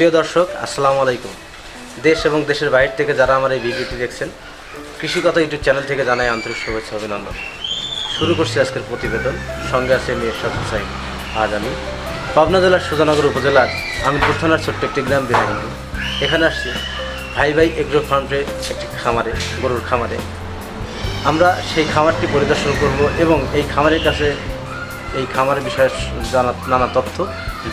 প্রিয় দর্শক, আসসালামু আলাইকুম। দেশ এবং দেশের বাইরে থেকে যারা আমার এই ভিডিওটি দেখছেন কৃষিকথা ইউটিউব চ্যানেল থেকে জানাই আন্তরিক শুভেচ্ছা অভিনন্দন। শুরু করছি আজকের প্রতিবেদন। সঙ্গে আছে আমি এরশাদ হুসাইন। আজ আমি পাবনা জেলার সুজানগর উপজেলার আমিরপুর থানার ছোট্ট একটি গ্রাম বিহারি। এখানে আসছি। ভাই ভাই এগ্রো ফার্মে একটি খামারে, গরুর খামারে। আমরা সেই খামারটি পরিদর্শন করব এবং এই খামারের কাছে এই খামারের বিষয়ে জানা, নানা তথ্য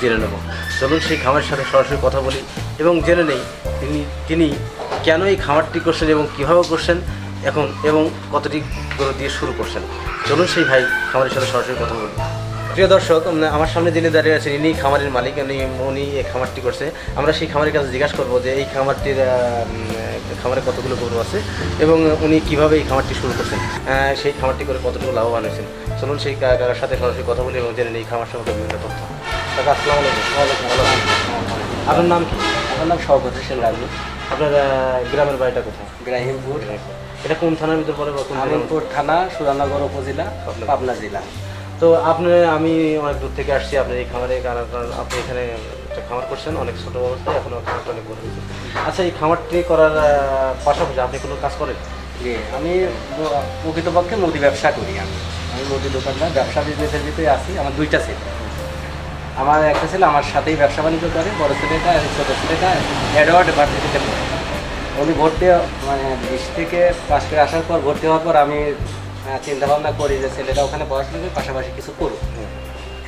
জেনে নেব। চলুন সেই খামারের সাথে সরাসরি কথা বলি এবং জেনে নেই তিনি তিনি কেন এই খামারটি করছেন এবং কীভাবে করছেন এখন এবং কতটি গরু দিয়ে শুরু করছেন। চলুন সেই ভাই খামারের সাথে সরাসরি কথা বলি। প্রিয় দর্শক আমার সামনে যিনি দাঁড়িয়ে আছেন ইনি খামারের মালিক। উনি উনি এই খামারটি করছে। আমরা সেই খামারের কাছে জিজ্ঞাসা করব যে এই খামারটির খামারে কতগুলো গরু আছে এবং উনি কীভাবে এই খামারটি শুরু করছেন? সেই খামারটি করে কতটুকু লাভবান হয়েছেন? চলুন সেই কাকার সাথে সরাসরি কথা বলি এবং জেনে নিই এই খামার সম্পর্কে বিভিন্ন তথ্য। কাকা আসসালামু আলাইকুম। আপনার নাম কি? আমার নাম শওকত হোসেন রাজু। আপনার গ্রামের বাড়িটা কোথায়? গ্রাহিমপুর এটা কোন থানার ভিতর পড়ে আমিনপুর থানা সুরানগর উপজেলা। পাবনা জেলা। তো আপনি, আমি অনেক দূর থেকে আসছি আপনার এই খামারে, কারণ আপনি এখানে একটা খামার করছেন, অনেক ছোটো অবস্থায় এখনও খামারটা অনেক বড় হয়েছে আচ্ছা এই খামারটি করার পাশাপাশি আপনি কোনো কাজ করেন? আমি প্রকৃতপক্ষে মুদি ব্যবসা করি আমি। আমি মুদি দোকানদার, ব্যবসা বিজনেসের ভিতরে আসি আমার দুইটা ছেলে। আমার একটা ছেলে আমার সাথেই ব্যবসা বাণিজ্য করে, বড় ছেলেটা, ছোটো ছেলেটা অ্যাডওয়ার্ড ভার্সিটিতে উনি ভর্তি মানে বিশ থেকে পাশ করে আসার পর ভর্তি হওয়ার পর আমি চিন্তা ভাবনা করি যে ছেলেটা ওখানে পড়াশোনা করে পাশাপাশি কিছু করুক।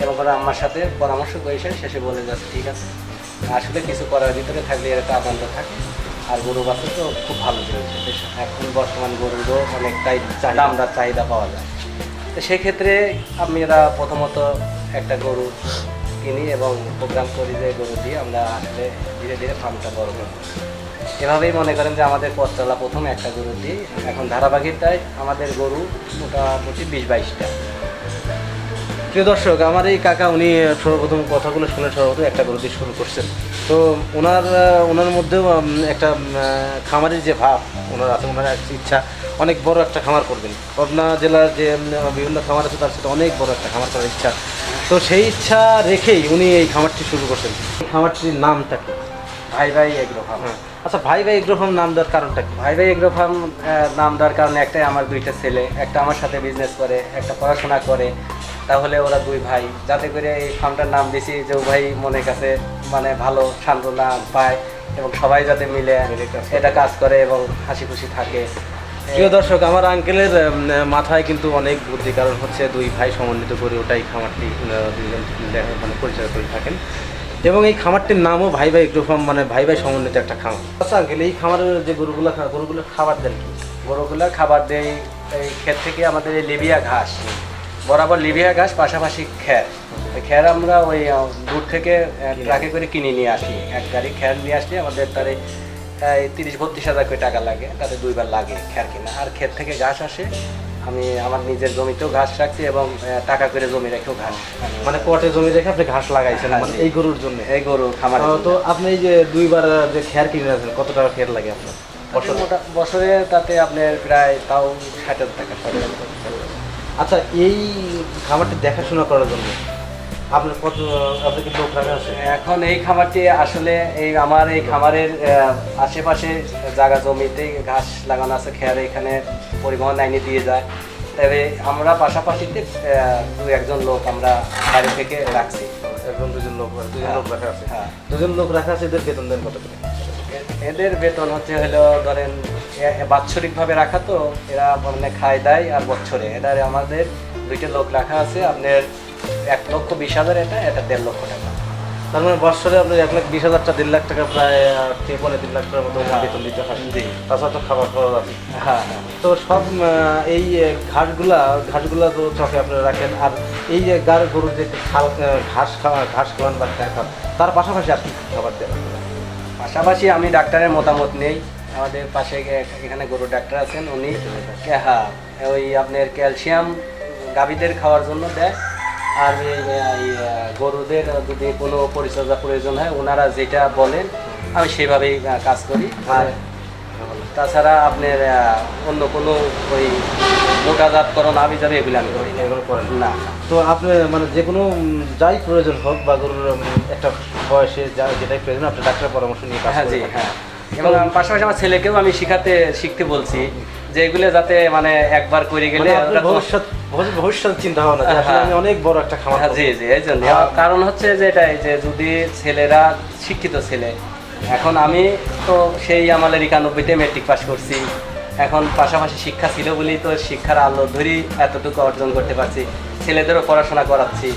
এবং ওরা আমার সাথে পরামর্শ করেছেন শেষে বলে যাচ্ছে ঠিক আছে আসলে কিছু করার ভিতরে থাকলে এর একটা আনন্দ থাকে। আর গরু বাছুর তো খুব ভালো জিনিস এখন বর্তমান গরুরও অনেকটাই আমরা চাহিদা পাওয়া যায়। তো সেক্ষেত্রে আমি এরা প্রথমত একটা গরু কিনি এবং প্রোগ্রাম করি যে গরু দিয়ে আমরা আসলে ধীরে ধীরে ফার্মটা বড় করব। এভাবেই মনে করেন যে আমাদের পথ চলা প্রথম একটা গরু দিই। এখন ধারাবাহিকটায় আমাদের গরু মোটামুটি বিশ বাইশটা। প্রিয় দর্শক আমার এই কাকা উনি সর্বপ্রথম কথাগুলো শুনে সর্বপ্রথম একটা গরু দিয়ে শুরু করছেন। তো ওনার ওনার মধ্যেও একটা খামারের যে ভাব ওনার আছে ওনার একটা ইচ্ছা অনেক বড় একটা খামার করবেন। পাবনা জেলার যে বিভিন্ন খামার আছে তার সাথে অনেক বড় একটা খামার করার ইচ্ছা। তো সেই ইচ্ছা রেখেই উনি এই খামারটি শুরু করছেন। এই খামারটির নামটা কি? ভাই ভাই এগ্রো হ্যাঁ। আচ্ছা ভাই ভাই এগ্রোফার্ম নাম দেওয়ার কারণটা কি? ভাই ভাই এগ্রো ফার্ম নাম দেওয়ার কারণে একটাই আমার দুইটা ছেলে একটা আমার সাথে বিজনেস করে একটা পড়াশোনা করে। তাহলে ওরা দুই ভাই। যাতে করে এই ফার্মটার নাম দিয়েছি যে ভাই মনের কাছে মানে ভালো সান্ত্বনা পায় এবং সবাই যাতে মিলে এটা কাজ করে এবং হাসি খুশি থাকে। প্রিয় দর্শক আমার আঙ্কেলের মাথায় কিন্তু অনেক বুদ্ধি কারণ হচ্ছে দুই ভাই সমন্বিত করে ওটাই খামারটি মানে পরিচয় করে থাকেন। এবং এই খামারটির নামও ভাই ভাই গ্রোফার্ম মানে ভাই ভাই সমন্বিত একটা খামার। আচ্ছা আঙ্কেল, এই খামারের যে গরুগুলো গরুগুলো খাবার দেন কি? গরুগুলো খাবার দেয় এই ক্ষেত থেকে আমাদের এই লিবিয়া ঘাস। বরাবর লিবিয়া ঘাস, পাশাপাশি খ্যার খ্যার আমরা ওই দূর থেকে ট্রাকে করে কিনে নিয়ে আসি। এক গাড়ি খ্যার নিয়ে আসলে আমাদের তারে তিরিশ, বত্রিশ হাজার করে টাকা লাগে। তাতে দুইবার লাগে খ্যার কিনা। আর ক্ষেত থেকে ঘাস আসে আমি আমার নিজের জমিতেও ঘাস রাখছি এবং টাকা করে জমি রেখেও ঘাস মানে পটে জমি রেখে আপনি ঘাস লাগাইছেন মানে। এই গরুর জন্য এই গরু খামার তো আপনি এই যে দুইবার যে খেয়ার কিনে আছেন কত টাকা খেয়ার লাগে আপনার বছরে? বছরে তাতে আপনার প্রায় তাও ষাট হাজার টাকা ষাট হাজার টাকা আচ্ছা এই খামারটি দেখাশোনা করার জন্য আপনার কত আপনার কি লোক রাখা আছে? এখন এই খামারটি আসলে এই আমার এই খামারের আশেপাশে জায়গা জমিতে ঘাস লাগানো আছে খেয়ার এখানে পরিবহন লাইনে দিয়ে যায়। তবে আমরা পাশাপাশিতে দু একজন লোক আমরা বাইরে থেকে রাখছি। একজন দুজন লোক দুজন লোক রাখা আছে? হ্যাঁ। দুজন লোক রাখা আছে এদের বেতন দেন কত এদের বেতন হচ্ছে হলো ধরেন বাৎসরিকভাবে রাখা তো এরা মানে খায় দেয় আর বছরে এটা আমাদের দুইটা লোক রাখা আছে আপনার এক লক্ষ বিশ হাজার এটা এটা দেড় লক্ষ টাকা। তার মানে বছরে আপনার এক লাখ বিশ হাজার টাকা দেড় লাখ টাকা প্রায় তিন পনেরো তিন লাখ টাকার মতো। বেতন দিতে হয়। জি। তাছাড়া তো খাবার খরচ আছে। হ্যাঁ হ্যাঁ। তো সব এই ঘাসগুলা ঘাসগুলা তো চকে আপনারা রাখেন। আর এই যে গার গরুর যে খাল ঘাস খাওয়া ঘাস খাওয়ান বা খ্যার খাওয়ান তার পাশাপাশি আর কি খাবার দেন পাশাপাশি আমি ডাক্তারের মতামত নেই। আমাদের পাশে এখানে গরুর ডাক্তার আছেন উনি কে- হ্যাঁ ওই আপনার ক্যালসিয়াম গাভীদের খাওয়ার জন্য দেয়। আর গরুদের যদি কোনো পরিচর্যা প্রয়োজন হয় ওনারা যেটা বলেন আমি সেভাবেই কাজ করি। আর তাছাড়া আপনার অন্য কোনো ওই মোটাজাতকরণ আমি যাবে এগুলো আমি করি। না করেন না। না। তো আপনি মানে যে কোনো যাই প্রয়োজন হোক বা গরুর একটা বয়সে যা যেটাই প্রয়োজন আপনি ডাক্তারের পরামর্শ নিয়ে কাজ হ্যাঁ জি হ্যাঁ। এবং আমার পাশাপাশি আমার ছেলেকেও আমি শিখাতে শিখতে বলছি যে এগুলো যাতে মানে একবার করে গেলে মানে ভবিষ্যৎ ভবিষ্যৎ- চিন্তা ভাবনা হ্যাঁ। আমি অনেক বড় একটা খামার হ্যাঁ, জি জি এই জন্য। কারণ হচ্ছে যে এটাই যে যদি ছেলেরা শিক্ষিত ছেলে এখন আমি তো সেই আমাদের একানব্বইতে মেট্রিক পাস করছি। এখন পাশাপাশি শিক্ষা ছিল বলেই তো শিক্ষার আলো ধরেই এতটুকু অর্জন করতে পারছি। ছেলেদেরও পড়াশোনা করাচ্ছি।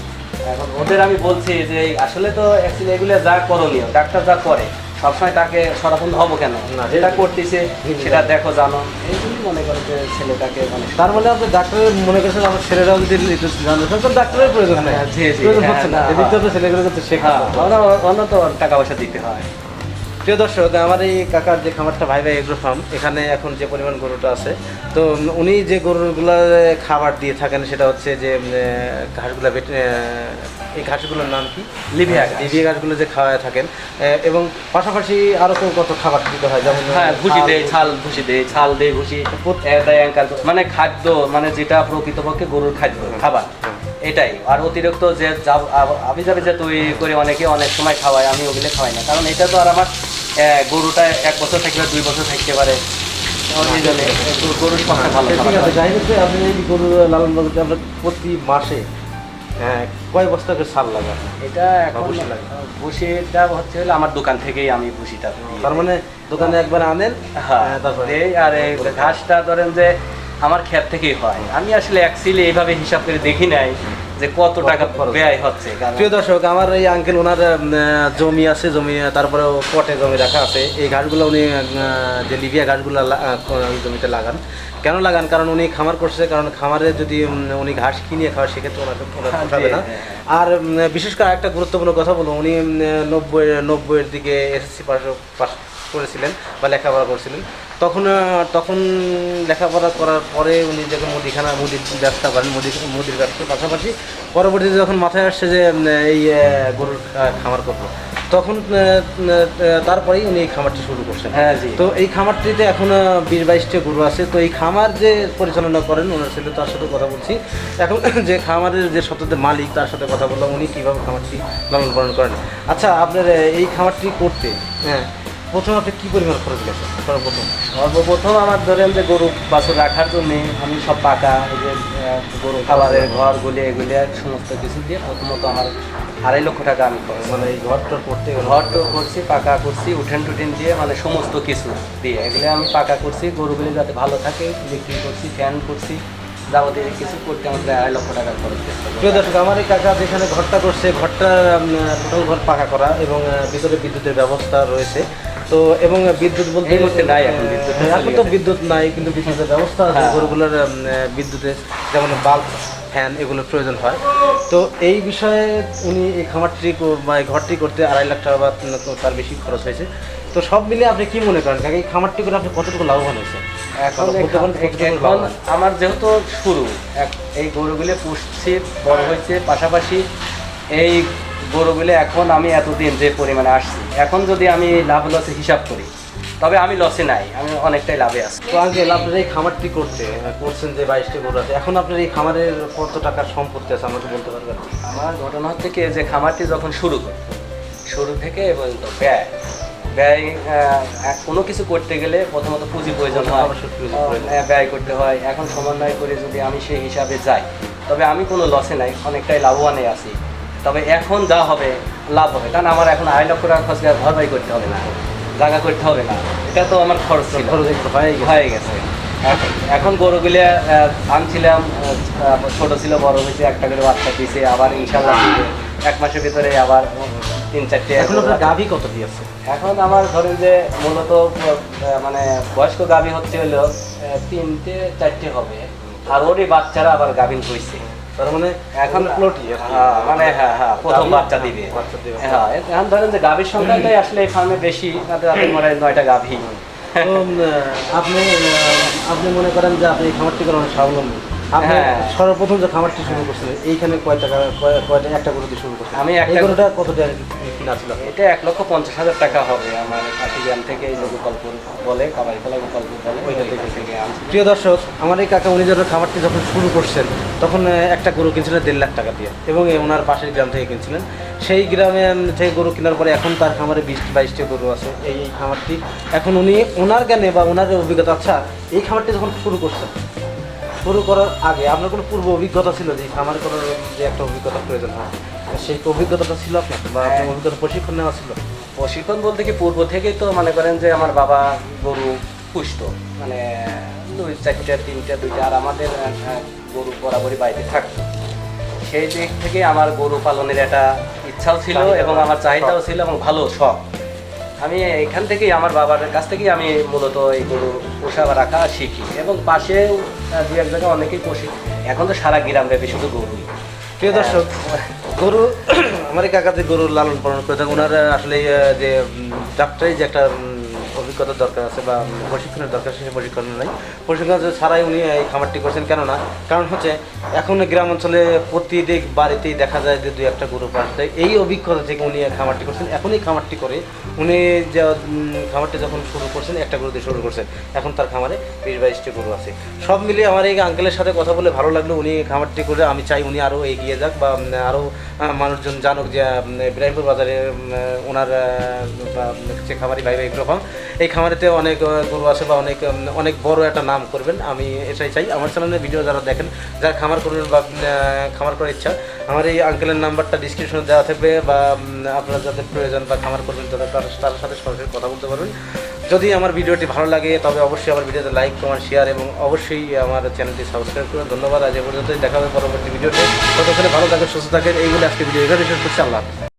এখন ওদের আমি বলছি যে আসলে তো অ্যাকচুয়ালি এগুলো যা করণীয় ডাক্তার যা করে সবসময় তাকে সরাসরি হব কেন? না, যেটা করতেছে সেটা দেখো জানো। এই জন্যই মনে করো যে ছেলেটাকে মানে তার মানে আপনি ডাক্তারের মনে করছেন আমার ছেলেরাও যদি তাহলে ডাক্তারের প্রয়োজন নেই। হ্যাঁ, প্রয়োজন হ্যাঁ, হচ্ছে না। না, এদিক হ্যাঁ। তো ছেলেগুলোকে তো শেখা অন্য- তো টাকা পয়সা দিতে হয়। প্রিয় দর্শক আমার এই কাকার যে খামারটা ভাই ভাই এগ্রো ফার্ম এখানে এখন যে পরিমাণ গরুটা আছে তো উনি যে গরুগুলো খাবার দিয়ে থাকেন সেটা হচ্ছে যে ঘাসগুলো এই ঘাসগুলোর নাম কি? লিভিয়া ঘাস। লিভিয়া ঘাসগুলো যে খাওয়ায় থাকেন এবং পাশাপাশি আরও তো কত খাবার দিতে হয়? যেমন হ্যাঁ ভুসি দেয় ছাল ভুসি দেয় ছাল দেয় ভুসি এ দেয় অ্যাঙ্কার মানে খাদ্য মানে যেটা প্রকৃতপক্ষে গরুর খাদ্য খাবার এটাই। আর অতিরিক্ত যে আমি যাবে যে তৈরি করে অনেকে অনেক সময় খাওয়াই আমি ওগুলো খাওয়াই না। কারণ এটা তো আর আমার গরুটা এক বছর থাকতে দুই বছর থাকতে পারে। গরু- গরুর সবচেয়ে ভালো ঠিক আছে যাই হচ্ছে আপনি এই গরু লালন পালন করতে আপনার প্রতি মাসে হ্যাঁ, কয় বস্তা করে সার লাগা? এটা এখন। ভুসিটা হচ্ছে হলো আমার দোকান থেকেই আমি ভুসিটা তার মানে দোকানে একবার আনেন হ্যাঁ হ্যাঁ, তারপরে আর এই ঘাসটা ধরেন যে আমার ক্ষেত থেকেই হয়। আমি আসলে অ্যাকচুয়ালি এইভাবে হিসাব করে দেখি নাই। যে কত টাকা ব্যয় হচ্ছে প্রিয় দর্শক আমার এই আঙ্কেল ওনার জমি আছে জমি তারপরে পটে জমি রাখা আছে। এই ঘাসগুলো উনি যে লিবিয়া ঘাসগুলো জমিতে লাগান। কেন লাগান? কারণ উনি খামার করছে কারণ খামারে যদি উনি ঘাস কিনে খাওয়া সেক্ষেত্রে ওনাকে হ্যাঁ, পোষাবে না। হ্যাঁ, আর বিশেষ করে একটা গুরুত্বপূর্ণ কথা বলব উনি নব্বই নব্বইয়ের দিকে এসএসসি পাস করেছিলেন বা লেখাপড়া করছিলেন। তখন তখন লেখাপড়া করার পরে উনি যখন মুদিখানা মুদির ব্যবসা করেন মুদি মুদির ব্যবসার পাশাপাশি পরবর্তীতে যখন মাথায় আসছে যে এই গরুর খামার করব তখন তারপরেই উনি এই খামারটি শুরু করছেন। হ্যাঁ জি। তো এই খামারটিতে এখন বিশ বাইশটা গরু আছে। তো এই খামার যে পরিচালনা করেন ওনার ছেলে তার সাথে কথা বলছি। এখন যে খামারের যে সত্যতে মালিক তার সাথে কথা বললাম। উনি কীভাবে খামারটি লালন পালন করেন? আচ্ছা আপনার এই খামারটি করতে হ্যাঁ। প্রথমে আপনি কী পরিমাণ খরচ গেছে? সর্বপ্রথম। সর্বপ্রথম আমার ধরেন যে গরু বাছুর রাখার জন্য আমি সব পাকা এই যে গরু খাবারের ঘর গুলি এগুলি সমস্ত কিছু দিয়ে প্রথমত আমার আড়াই লক্ষ টাকা আমি খরচ মানে এই ঘরটা করতে গেলে ঘর তো করছি পাকা করছি উঠেন টুটেন দিয়ে মানে সমস্ত কিছু দিয়ে। এগুলো আমি পাকা করছি গরুগুলি যাতে ভালো থাকে বিক্রি করছি ফ্যান করছি যাবতীয় কিছু করতে আমার প্রায় আড়াই লক্ষ টাকা খরচ। প্রিয় দর্শক আমার এই কাকা যেখানে ঘরটা করছে ঘরটা টোটাল ঘর পাকা করা এবং ভিতরে বিদ্যুতের ব্যবস্থা রয়েছে। তো এবং বিদ্যুৎ বলতে নাই এখন বিদ্যুৎ হ্যাঁ, এখন তো বিদ্যুৎ নাই কিন্তু বিদ্যুতের ব্যবস্থা আছে। হ্যাঁ। গরুগুলোর বিদ্যুতে যেমন বাল্ব ফ্যান এগুলোর প্রয়োজন হয়। তো এই বিষয়ে উনি এই খামারটি বা এই ঘরটি করতে আড়াই লাখ টাকা বা তার বেশি খরচ হয়েছে। তো সব মিলিয়ে আপনি কি মনে করেন? এই খামারটি করে আপনি কতটুকু লাভবান হয়েছে এখন? আমার যেহেতু শুরু এক- এই গরুগুলো পুষছি বড় হয়েছে পাশাপাশি এই গরুগুলো এখন আমি এতদিন যে পরিমাণে আসছি এখন যদি আমি লাভ লসে হিসাব করি তবে আমি লসে নাই আমি অনেকটাই লাভে আছি। তো আঙ্কেল আপনার এই খামারটি করতে করছেন যে বাইশটি গরু আছে এখন আপনার এই খামারের কত টাকার সম্পত্তি আছে আমাকে বলতে পারবেন? আমার ঘটনা হচ্ছে কি যে খামারটি যখন শুরু করি শুরু থেকে পর্যন্ত ব্যয় ব্যয় কোনো কিছু করতে গেলে প্রথমত পুঁজি প্রয়োজন হয়। ব্যয় করতে হয়। এখন সমন্বয় করে যদি আমি সেই হিসাবে যাই তবে আমি কোনো লসে নাই অনেকটাই লাভবানে আছি। তবে এখন যা হবে লাভ হবে। কারণ আমার এখন আড়াই লক্ষ টাকা খরচ করে ঘর বাড়ি করতে হবে না জায়গা করতে হবে না। এটা তো আমার খরচ ছিল। খরচ হয়ে গেছে। গেছে। এখন- গরুগুলো আনছিলাম ছোট ছিল বড় হয়েছে একটা করে বাচ্চা দিয়েছে আবার ইনশাল্লাহ। এক মাসের ভিতরে আবার তিন চারটে এখন আপনার গাভী কত দিয়েছে এখন আমার ধরেন যে মূলত মানে বয়স্ক গাভী হচ্ছে হলো তিনটে চারটে হবে। আর ওরই বাচ্চারা আবার গাভীন হয়েছে তার মানে এখন প্লটি হ্যাঁ, মানে হ্যাঁ হ্যাঁ প্রথম বাচ্চা দিবে। বাচ্চা দিবে। হ্যাঁ এখন ধরেন যে গাভীর সংখ্যাটাই আসলে এই ফার্মে বেশি তাতে আপনি মনে হয় নয়টা গাভী। আপনি আপনি মনে করেন যে আপনি এই খামারটি করেন অনেক স্বাবলম্বী। আপনি হ্যাঁ। সর্বপ্রথম যে খামারটি শুরু করছিলেন এইখানে কয় টাকা কয়- কয়টা একটা গরু দিয়ে শুরু করছেন আমি একটা- গরুটা কত টাকা কিনা ছিল? এটা এক লক্ষ পঞ্চাশ হাজার টাকা হবে আমার গ্রাম থেকে এই যে গোপালপুর বলে কাবাইতলা গোপালপুর বলে ওইটা থেকে। থেকে প্রিয় দর্শক আমার এই কাকা উনি যখন খামারটি যখন শুরু করছেন তখন একটা গরু কিনছিলেন দেড় লাখ টাকা দিয়ে। এবং ওনার পাশের গ্রাম থেকে কিনছিলেন। সেই গ্রামে থেকে গরু কেনার পরে এখন তার খামারে বিশ বাইশটি গরু আছে এই এই খামারটি। এখন উনি ওনার জ্ঞানে বা ওনার অভিজ্ঞতা আচ্ছা এই খামারটি যখন শুরু করছেন শুরু করার আগে আপনার কোনো পূর্ব অভিজ্ঞতা ছিল যে খামার করার যে একটা অভিজ্ঞতা প্রয়োজন হয়? সেই অভিজ্ঞতাটা ছিল আপনার বা আপনার হ্যাঁ। অভিজ্ঞতা প্রশিক্ষণ নেওয়া ছিল? প্রশিক্ষণ বলতে কি পূর্ব থেকেই তো মনে করেন যে আমার বাবা গরু পুষতো। মানে দুই চারটা তিনটা দুইটা আর আমাদের গরু বরাবরই বাড়িতে থাকতো। সেই দিক থেকে আমার গরু পালনের একটা ইচ্ছাও ছিল এবং আমার চাহিদাও ছিল এবং ভালো শখ। আমি এখান থেকেই আমার বাবার কাছ থেকেই আমি মূলত এই গরু পোষা রাখা শিখি। এবং পাশে দু এক জায়গায় অনেকেই পোষে। এখন তো সারা গ্রাম ব্যাপী শুধু গরুই প্রিয় দর্শক গরু আমার কাকা যে গরু লালন পালন করে থাকে ওনার আসলে যে যাত্রায় যে একটা অভিজ্ঞতার দরকার আছে বা প্রশিক্ষণের দরকার সেই প্রশিক্ষণ নাই। প্রশিক্ষণ ছাড়াই উনি এই খামারটি করছেন কেননা, কারণ হচ্ছে এখন গ্রাম অঞ্চলে প্রতিটি বাড়িতেই দেখা যায় যে দুই একটা গরু পাশ দেয়। এই অভিজ্ঞতা থেকে উনি খামারটি করছেন। এখন এই খামারটি করে উনি যে খামারটি যখন শুরু করছেন, একটা গরু দিয়ে শুরু করছেন। এখন তার খামারে বিশ বাইশটি গরু আছে। সব মিলিয়ে আমার এই আঙ্কেলের সাথে কথা বলে ভালো লাগল। উনি খামারটি করে আমি চাই উনি আরও এগিয়ে যাক বা আরও মানুষজন জানুক যে ইব্রাহিমপুর বাজারে ওনার যে খামারি ভাই ভাই এই খামারেতে অনেক গরু আছে বা অনেক অনেক বড় একটা নাম করবেন, আমি এটাই চাই। আমার চ্যানেলে ভিডিও যারা দেখেন, যারা খামার করবেন বা খামার করার ইচ্ছা, আমার এই আঙ্কেলের নাম্বারটা ডিসক্রিপশনে দেওয়া থাকবে বা আপনার যাদের প্রয়োজন বা খামার করবেন তারা, তার সাথে সরাসরি কথা বলতে পারবেন। যদি আমার ভিডিওটি ভালো লাগে, তবে অবশ্যই আমার ভিডিওতে লাইক কমেন্ট শেয়ার এবং অবশ্যই আমার চ্যানেলটি সাবস্ক্রাইব করুন। ধন্যবাদ, আজ এ পর্যন্তই। দেখা হবে পরবর্তী ভিডিওতে ততক্ষণে ভালো থাকেন, সুস্থ থাকেন। এইগুলো আজকে ভিডিও এখানে শেষ করছি। আল্লাহ।